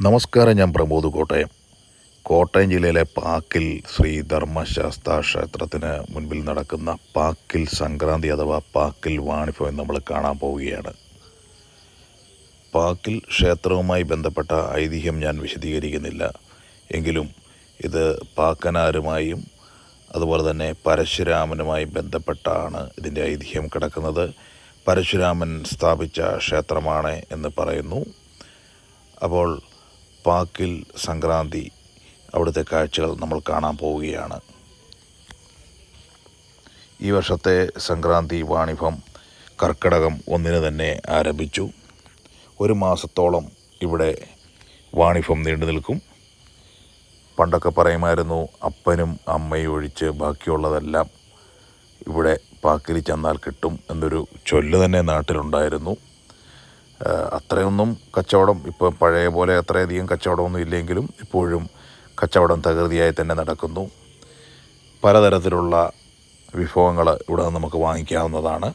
നമസ്കാരം ഞാൻ പ്രമോദ് കോട്ടയം. കോട്ടയം ജില്ലയിലെ പാക്കിൽ ശ്രീ ധർമ്മശാസ്ത്ര ക്ഷേത്രത്തിന് മുൻപിൽ നടക്കുന്ന പാക്കിൽ സംക്രാന്തി അഥവാ പാക്കിൽ വാണിഭവൻ നമ്മൾ കാണാൻ പോവുകയാണ്. പാക്കിൽ ക്ഷേത്രവുമായി ബന്ധപ്പെട്ട ഐതിഹ്യം ഞാൻ വിശദീകരിക്കുന്നില്ല. എങ്കിലും ഇത് പാക്കനാരുമായും അതുപോലെ തന്നെ പരശുരാമനുമായി ബന്ധപ്പെട്ടാണ് ഇതിന്റെ ഐതിഹ്യം കിടക്കുന്നത്. പരശുരാമൻ സ്ഥാപിച്ച ക്ഷേത്രമാണ് എന്ന് പറയുന്നു. അപ്പോൾ പാക്കിൽ സംക്രാന്തി അവിടുത്തെ കാഴ്ചകൾ നമ്മൾ കാണാൻ പോവുകയാണ്. ഈ വർഷത്തെ സംക്രാന്തി വാണിഭം കർക്കിടകം ഒന്നിന് തന്നെ ആരംഭിച്ചു. ഒരു മാസത്തോളം ഇവിടെ വാണിഭം നീണ്ടു നിൽക്കും. പണ്ടൊക്കെ പറയുമായിരുന്നു അപ്പനും അമ്മയും ഒഴിച്ച് ബാക്കിയുള്ളതെല്ലാം ഇവിടെ പാക്കിൽ ചെന്നാൽ കിട്ടും എന്നൊരു ചൊല്ല് തന്നെ നാട്ടിലുണ്ടായിരുന്നു. അത്രയൊന്നും കച്ചവടം ഇപ്പോൾ പഴയ പോലെ അത്രയധികം കച്ചവടമൊന്നും ഇല്ലെങ്കിലും ഇപ്പോഴും കച്ചവടം തകൃതിയായി തന്നെ നടക്കുന്നു. പലതരത്തിലുള്ള വിഭവങ്ങൾ ഇവിടെ നമുക്ക് വാങ്ങിക്കാവുന്നതാണ്.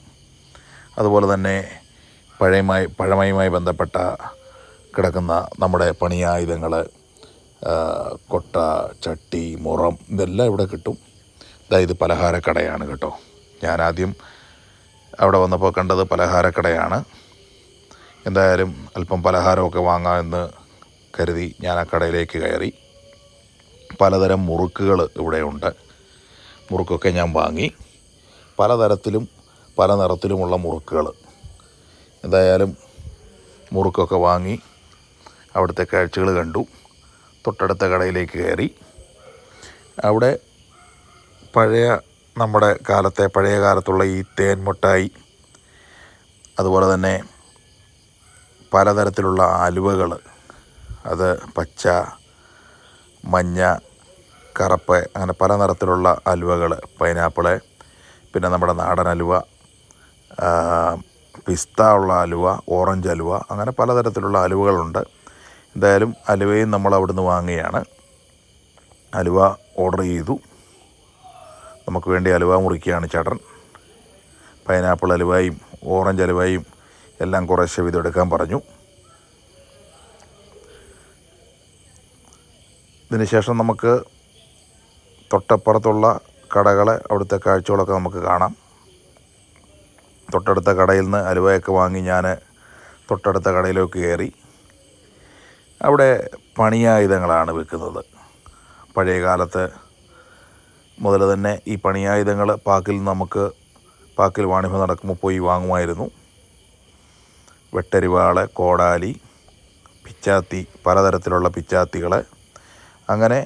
അതുപോലെ തന്നെ പഴയമായി പഴമയുമായി ബന്ധപ്പെട്ട കിടക്കുന്ന നമ്മുടെ പണിയായുധങ്ങൾ കൊട്ട ചട്ടി മുറം ഇതെല്ലാം ഇവിടെ കിട്ടും. അതായത് പലഹാരക്കടയാണ് കേട്ടോ. ഞാനാദ്യം അവിടെ വന്നപ്പോൾ കണ്ടത് പലഹാരക്കടയാണ്. എന്തായാലും അല്പം പലഹാരമൊക്കെ വാങ്ങാമെന്ന് കരുതി ഞാൻ ആ കടയിലേക്ക് കയറി. പലതരം മുറുക്കുകൾ ഇവിടെയുണ്ട്. മുറുക്കൊക്കെ ഞാൻ വാങ്ങി. പലതരത്തിലും പല നിറത്തിലുമുള്ള മുറുക്കുകൾ. എന്തായാലും മുറുക്കൊക്കെ വാങ്ങി അവിടുത്തെ കാഴ്ചകൾ കണ്ടു. തൊട്ടടുത്ത കടയിലേക്ക് കയറി. അവിടെ പഴയ നമ്മുടെ കാലത്തെ പഴയ കാലത്തുള്ള ഈ തേൻ അതുപോലെ തന്നെ പലതരത്തിലുള്ള ആലുവകൾ അത് പച്ച മഞ്ഞ കറുപ്പ് അങ്ങനെ പല നിറത്തിലുള്ള അലുവകൾ. പൈനാപ്പിൾ പിന്നെ നമ്മുടെ നാടൻ അലുവ പിസ്ത ഉള്ള അലുവ ഓറഞ്ച് അലുവ അങ്ങനെ പലതരത്തിലുള്ള അലുവകളുണ്ട്. എന്തായാലും അലുവയും നമ്മൾ അവിടുന്ന് വാങ്ങുകയാണ്. അലുവ ഓർഡർ ചെയ്തു. നമുക്ക് വേണ്ടി അലുവ മുറിക്കുകയാണ് ചേട്ടൻ. പൈനാപ്പിൾ അലുവയും ഓറഞ്ച് അലുവയും എല്ലാം കുറേശ്ശെ വീതം എടുക്കാൻ പറഞ്ഞു. ഇതിനുശേഷം നമുക്ക് തൊട്ടപ്പുറത്തുള്ള കടകളെ അവിടുത്തെ കാഴ്ചകളൊക്കെ നമുക്ക് കാണാം. തൊട്ടടുത്ത കടയിൽ നിന്ന് അലുവയൊക്കെ വാങ്ങി ഞാൻ തൊട്ടടുത്ത കടയിലേക്ക് കയറി. അവിടെ പണിയായുധങ്ങളാണ് വിൽക്കുന്നത്. പഴയ കാലത്ത് മുതൽ തന്നെ ഈ പണിയായുധങ്ങൾ പാക്കിൽ നമുക്ക് പാക്കിൽ വാണിഭം നടക്കുമ്പോൾ പോയി വാങ്ങുമായിരുന്നു. വെട്ടരിവാൾ കോടാലി പിച്ചാത്തി പലതരത്തിലുള്ള പിച്ചാത്തികൾ അങ്ങനെ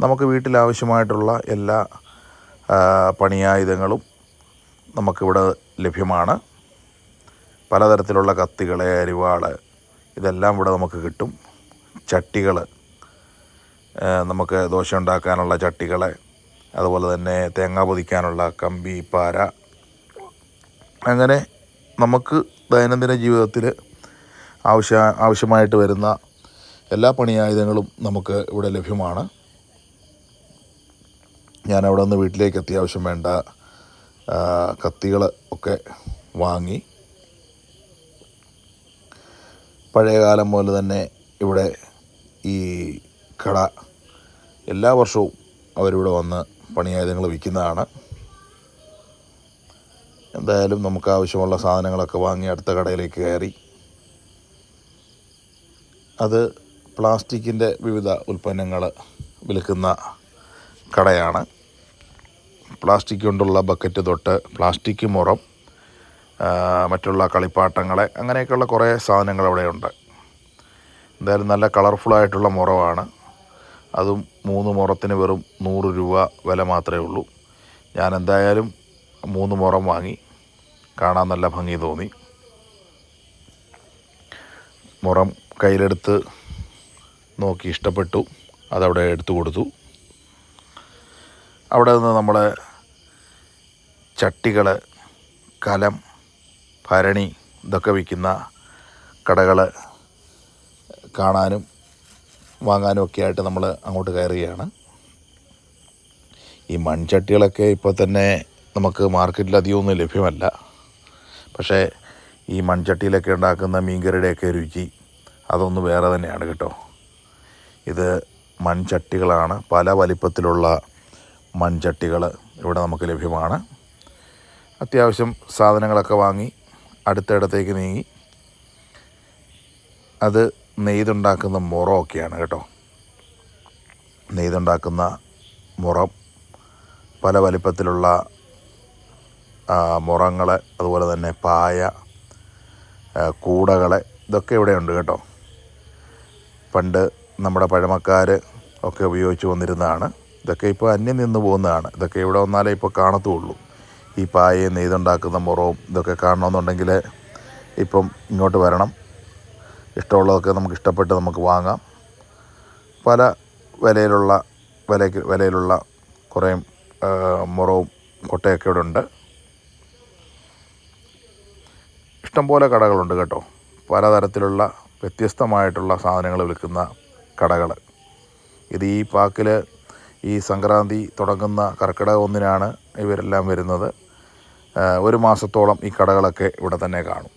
നമുക്ക് വീട്ടിലാവശ്യമായിട്ടുള്ള എല്ലാ പണിയായുധങ്ങളും നമുക്കിവിടെ ലഭ്യമാണ്. പലതരത്തിലുള്ള കത്തികൾ അരിവാൾ ഇതെല്ലാം ഇവിടെ നമുക്ക് കിട്ടും. ചട്ടികൾ നമുക്ക് ദോശ ഉണ്ടാക്കാനുള്ള ചട്ടികൾ അതുപോലെ തന്നെ തേങ്ങ പൊതിക്കാനുള്ള കമ്പി പാര അങ്ങനെ നമുക്ക് ദൈനംദിന ജീവിതത്തിൽ ആവശ്യ ആവശ്യമായിട്ട് വരുന്ന എല്ലാ പണിയായുധങ്ങളും നമുക്ക് ഇവിടെ ലഭ്യമാണ്. ഞാൻ അവിടെ നിന്ന് വീട്ടിലേക്ക് അത്യാവശ്യം വേണ്ട കത്തികൾ ഒക്കെ വാങ്ങി. പഴയകാലം മുതൽ തന്നെ ഇവിടെ ഈ കട എല്ലാ വർഷവും അവരിവിടെ വന്ന് പണിയായുധങ്ങൾ വിൽക്കുന്നതാണ്. എന്തായാലും നമുക്ക് ആവശ്യമുള്ള സാധനങ്ങളൊക്കെ വാങ്ങി അടുത്ത കടയിലേക്ക് കയറി. അത് പ്ലാസ്റ്റിക്കിന്റെ വിവിധ ഉൽപ്പന്നങ്ങൾ വിൽക്കുന്ന കടയാണ്. പ്ലാസ്റ്റിക് കൊണ്ടുള്ള ബക്കറ്റ് തൊട്ട് പ്ലാസ്റ്റിക് മുറം മറ്റുള്ള കളിപ്പാട്ടങ്ങൾ അങ്ങനെയൊക്കെയുള്ള കുറേ സാധനങ്ങൾ അവിടെയുണ്ട്. എന്തായാലും നല്ല കളർഫുള്ളായിട്ടുള്ള മുറമാണ് അതും മൂന്ന് മുറത്തിന് വെറും നൂറ് രൂപ വില മാത്രമേ ഉള്ളൂ. ഞാൻ എന്തായാലും മൂന്ന് മുറം വാങ്ങി. കാണാൻ നല്ല ഭംഗി തോന്നി. മുറം കയ്യിലെടുത്ത് നോക്കി ഇഷ്ടപ്പെട്ടു. അതവിടെ എടുത്തു കൊടുത്തു. അവിടെ നിന്ന് നമ്മൾ ചട്ടികൾ കലം ഭരണി ഇതൊക്കെ വിൽക്കുന്ന കടകൾ കാണാനും വാങ്ങാനും ഒക്കെ ആയിട്ട് നമ്മൾ അങ്ങോട്ട് കയറുകയാണ്. ഈ മൺചട്ടികളൊക്കെ ഇപ്പോൾ തന്നെ നമുക്ക് മാർക്കറ്റിൽ അധികമൊന്നും ലഭ്യമല്ല. പക്ഷേ ഈ മൺചട്ടിയിലൊക്കെ ഉണ്ടാക്കുന്ന മീൻകറിയുടെയൊക്കെ രുചി അതൊന്ന് വേറെ തന്നെയാണ് കേട്ടോ. ഇത് മൺചട്ടികളാണ്. പല വലിപ്പത്തിലുള്ള മൺചട്ടികൾ ഇവിടെ നമുക്ക് ലഭ്യമാണ്. അത്യാവശ്യം സാധനങ്ങളൊക്കെ വാങ്ങി അടുത്തിടത്തേക്ക് നീങ്ങി. അത് നെയ്തുണ്ടാക്കുന്ന മുറമൊക്കെയാണ് കേട്ടോ. നെയ്തുണ്ടാക്കുന്ന മുറം പല വലിപ്പത്തിലുള്ള മുറങ്ങൾ അതുപോലെ തന്നെ പായ കൂടകൾ ഇതൊക്കെ ഇവിടെയുണ്ട് കേട്ടോ. പണ്ട് നമ്മുടെ പഴമക്കാർ ഒക്കെ ഉപയോഗിച്ച് വന്നിരുന്നതാണ്. ഇതൊക്കെ ഇപ്പോൾ അന്യം നിന്ന് പോകുന്നതാണ്. ഇതൊക്കെ ഇവിടെ വന്നാലേ ഇപ്പോൾ കാണത്തുള്ളൂ. ഈ പായയും നെയ്തുണ്ടാക്കുന്ന മുറവും ഇതൊക്കെ കാണണമെന്നുണ്ടെങ്കിൽ ഇപ്പം ഇങ്ങോട്ട് വരണം. ഇഷ്ടമുള്ളതൊക്കെ നമുക്ക് ഇഷ്ടപ്പെട്ട് നമുക്ക് വാങ്ങാം. പല വിലയിലുള്ള വിലയ്ക്ക് വിലയിലുള്ള കുറേ മുറവും കൊട്ടയൊക്കെ ഇവിടെ ഉണ്ട്. ഇഷ്ടംപോലെ കടകളുണ്ട് കേട്ടോ. പലതരത്തിലുള്ള വ്യത്യസ്തമായിട്ടുള്ള സാധനങ്ങൾ വിൽക്കുന്ന കടകൾ ഇത് ഈ പാക്കിൽ ഈ സംക്രാന്തി തുടങ്ങുന്ന കർക്കിടക ഒന്നിനാണ് ഇവരെല്ലാം വരുന്നത്. ഒരു മാസത്തോളം ഈ കടകളൊക്കെ ഇവിടെ തന്നെ കാണും.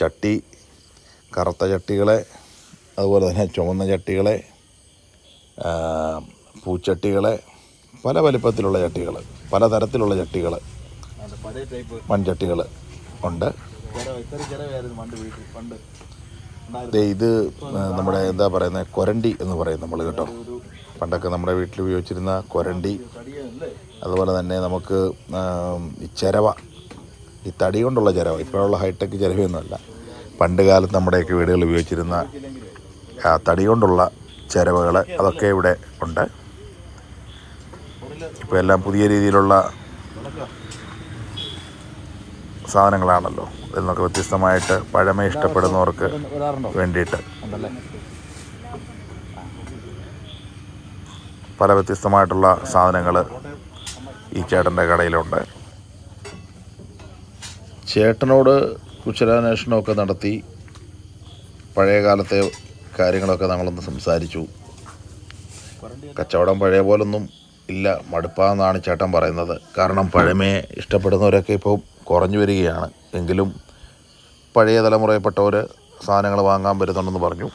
ചട്ടി കറുത്ത ചട്ടികളെ അതുപോലെ തന്നെ ചുവന്ന ചട്ടികളെ പൂച്ചട്ടികളെ പല വലിപ്പത്തിലുള്ള ചട്ടികൾ പലതരത്തിലുള്ള ചട്ടികൾ മൺചട്ടികൾ ഉണ്ട്. ഇത് നമ്മുടെ എന്താ പറയുന്നത്? കൊരണ്ടി എന്ന് പറയും നമ്മൾ കേട്ടോ. പണ്ടൊക്കെ നമ്മുടെ വീട്ടിൽ ഉപയോഗിച്ചിരുന്ന കൊരണ്ടി. അതുപോലെ തന്നെ നമുക്ക് ഈ ചിരവ. ഈ തടി കൊണ്ടുള്ള ചിരവ. ഇപ്പോഴുള്ള ഹൈടെക് ചിരവയൊന്നുമല്ല. പണ്ട് കാലത്ത് നമ്മുടെയൊക്കെ വീടുകളിൽ ഉപയോഗിച്ചിരുന്ന തടി കൊണ്ടുള്ള ചിരവകൾ അതൊക്കെ ഇവിടെ ഉണ്ട്. ഇപ്പോൾ എല്ലാം പുതിയ രീതിയിലുള്ള സാധനങ്ങളാണല്ലോ. ഇതിൽ നിന്നൊക്കെ വ്യത്യസ്തമായിട്ട് പഴമ ഇഷ്ടപ്പെടുന്നവർക്ക് വേണ്ടിയിട്ട്. പല വ്യത്യസ്തമായിട്ടുള്ള സാധനങ്ങൾ ഈ ചേട്ടന്റെ കടയിലുണ്ട്. ചേട്ടനോട് കുശലാന്വേഷണമൊക്കെ നടത്തി പഴയ കാലത്തെ കാര്യങ്ങളൊക്കെ നമ്മളൊന്ന് സംസാരിച്ചു. കച്ചവടം പഴയ പോലൊന്നും ഇല്ല മടുപ്പാന്നാണ് ചേട്ടൻ പറയുന്നത്. കാരണം പഴമയെ ഇഷ്ടപ്പെടുന്നവരൊക്കെ ഇപ്പോൾ കുറഞ്ഞു വരികയാണ്. എങ്കിലും പഴയ തലമുറയിൽപ്പെട്ടവർ സാധനങ്ങൾ വാങ്ങാൻ വരുന്നുണ്ടെന്ന് പറഞ്ഞു.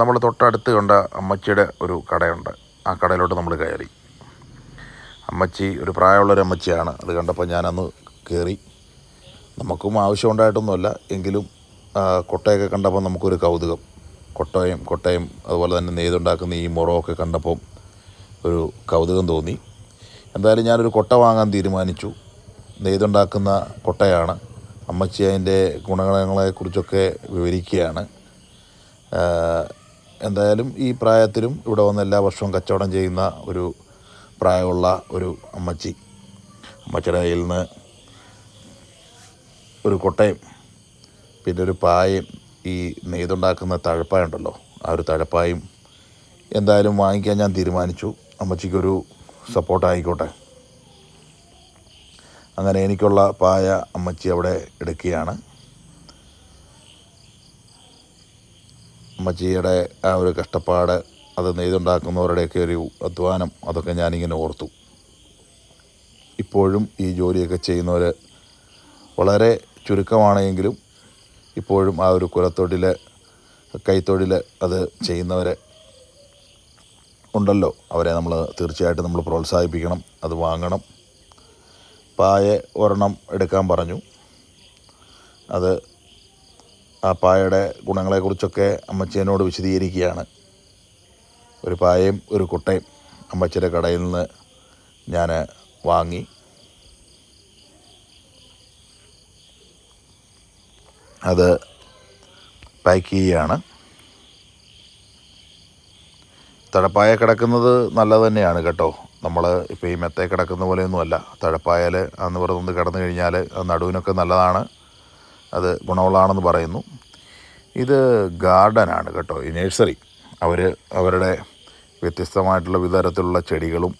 നമ്മൾ തൊട്ടടുത്ത് കണ്ട അമ്മച്ചിയുടെ ഒരു കടയുണ്ട്. ആ കടയിലോട്ട് നമ്മൾ കയറി. അമ്മച്ചി ഒരു പ്രായമുള്ളൊരു അമ്മച്ചിയാണ്. അത് കണ്ടപ്പോൾ ഞാനന്ന് കയറി. നമുക്കും ആവശ്യമുണ്ടായിട്ടൊന്നുമല്ല. എങ്കിലും കൊട്ടയൊക്കെ കണ്ടപ്പോൾ നമുക്കൊരു കൗതുകം. കൊട്ടയും കൊട്ടയും അതുപോലെ തന്നെ നെയ്തുണ്ടാക്കുന്ന ഈ മുറമൊക്കെ കണ്ടപ്പം ഒരു കൗതുകം തോന്നി. എന്തായാലും ഞാനൊരു കൊട്ട വാങ്ങാൻ തീരുമാനിച്ചു. നെയ്തുണ്ടാക്കുന്ന കൊട്ടയാണ്. അമ്മച്ചി അതിന്റെ ഗുണഗണങ്ങളെക്കുറിച്ചൊക്കെ വിവരിക്കുകയാണ്. എന്തായാലും ഈ പ്രായത്തിലും ഇവിടെ വന്ന് എല്ലാ വർഷവും കച്ചവടം ചെയ്യുന്ന ഒരു പ്രായമുള്ള ഒരു അമ്മച്ചി. അമ്മച്ചിയുടെ കയ്യിൽ നിന്ന് ഒരു കൊട്ടയും പിന്നെ ഒരു പായയും ഈ നെയ്തുണ്ടാക്കുന്ന തഴപ്പായ ഉണ്ടല്ലോ ആ ഒരു തഴപ്പായും എന്തായാലും വാങ്ങിക്കാൻ ഞാൻ തീരുമാനിച്ചു. അമ്മച്ചിക്കൊരു സപ്പോർട്ട് ആയിക്കോട്ടെ. അങ്ങനെ എനിക്കുള്ള പായ അമ്മച്ചി അവിടെ എടുക്കുകയാണ്. അമ്മച്ചിയുടെ ആ ഒരു കഷ്ടപ്പാട് അത് നെയ്തുണ്ടാക്കുന്നവരുടെയൊക്കെ ഒരു അധ്വാനം അതൊക്കെ ഞാനിങ്ങനെ ഓർത്തു. ഇപ്പോഴും ഈ ജോലിയൊക്കെ ചെയ്യുന്നവർ വളരെ ചുരുക്കമാണെങ്കിലും ഇപ്പോഴും ആ ഒരു കുലത്തൊഴിൽ കൈത്തൊഴിൽ അത് ചെയ്യുന്നവർ ഉണ്ടല്ലോ. അവരെ നമ്മൾ തീർച്ചയായിട്ടും നമ്മൾ പ്രോത്സാഹിപ്പിക്കണം അത് വാങ്ങണം. പായ ഒരെണ്ണം എടുക്കാൻ പറഞ്ഞു. അത് ആ പായയുടെ ഗുണങ്ങളെക്കുറിച്ചൊക്കെ അമ്മച്ചേനോട് വിശദീകരിക്കുകയാണ്. ഒരു പായയും ഒരു കുട്ടയും അമ്മച്ചിയുടെ കടയിൽ നിന്ന് ഞാൻ വാങ്ങി. അത് പാക്ക് ചെയ്യുകയാണ്. തഴപ്പായ കിടക്കുന്നത് നല്ലത് തന്നെയാണ് കേട്ടോ. നമ്മൾ ഇപ്പോൾ ഈ മെത്തേ കിടക്കുന്ന പോലെയൊന്നുമല്ല. തഴപ്പായാൽ അന്ന് വെറുതെ കിടന്നു കഴിഞ്ഞാൽ നടുവിനൊക്കെ നല്ലതാണ്. അത് ഗുണമുള്ളതാണെന്ന് പറയുന്നു. ഇത് ഗാർഡനാണ് കേട്ടോ ഈ നേഴ്സറി. അവർ അവരുടെ വ്യത്യസ്തമായിട്ടുള്ള വിധതരത്തിലുള്ള ചെടികളും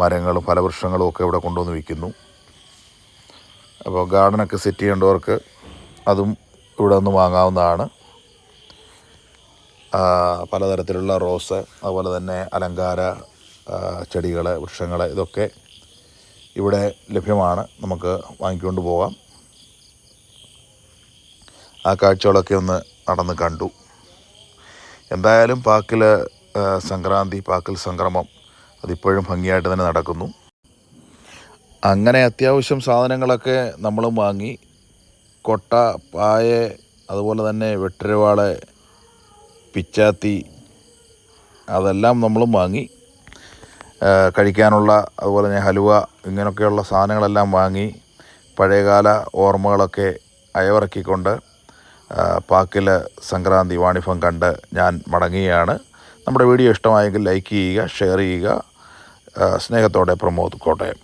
മരങ്ങളും ഫലവൃക്ഷങ്ങളും ഒക്കെ ഇവിടെ കൊണ്ടുവന്ന് വിൽക്കുന്നു. അപ്പോൾ ഗാർഡനൊക്കെ സെറ്റ് ചെയ്യേണ്ടവർക്ക് അതും ഇവിടെ നിന്ന് വാങ്ങാവുന്നതാണ്. പലതരത്തിലുള്ള റോസ് അതുപോലെ തന്നെ അലങ്കാര ചെടികൾ വൃക്ഷങ്ങൾ ഇതൊക്കെ ഇവിടെ ലഭ്യമാണ്. നമുക്ക് വാങ്ങിക്കൊണ്ട് പോകാം. ആ കാഴ്ചകളൊക്കെ ഒന്ന് നടന്ന് കണ്ടു. എന്തായാലും പാക്കിൽ സംക്രാന്തി പാക്കിൽ സംക്രമം അതിപ്പോഴും ഭംഗിയായിട്ട് തന്നെ നടക്കുന്നു. അങ്ങനെ അത്യാവശ്യം സാധനങ്ങളൊക്കെ നമ്മളും വാങ്ങി. കൊട്ട പായ അതുപോലെ തന്നെ വെട്ടരുവാൾ പിച്ചാത്തി അതെല്ലാം നമ്മളും വാങ്ങി. കഴിക്കാനുള്ള അതുപോലെ തന്നെ ഹലുവ ഇങ്ങനെയൊക്കെയുള്ള സാധനങ്ങളെല്ലാം വാങ്ങി പഴയകാല ഓർമ്മകളൊക്കെ അയവിറക്കിക്കൊണ്ട് പാക്കിൽ സംക്രാന്തി വാണിഭം കണ്ട് ഞാൻ മടങ്ങുകയാണ്. നമ്മുടെ വീഡിയോ ഇഷ്ടമായെങ്കിൽ ലൈക്ക് ചെയ്യുക ഷെയർ ചെയ്യുക സ്നേഹത്തോടെ പ്രമോദ് കോട്ടയം.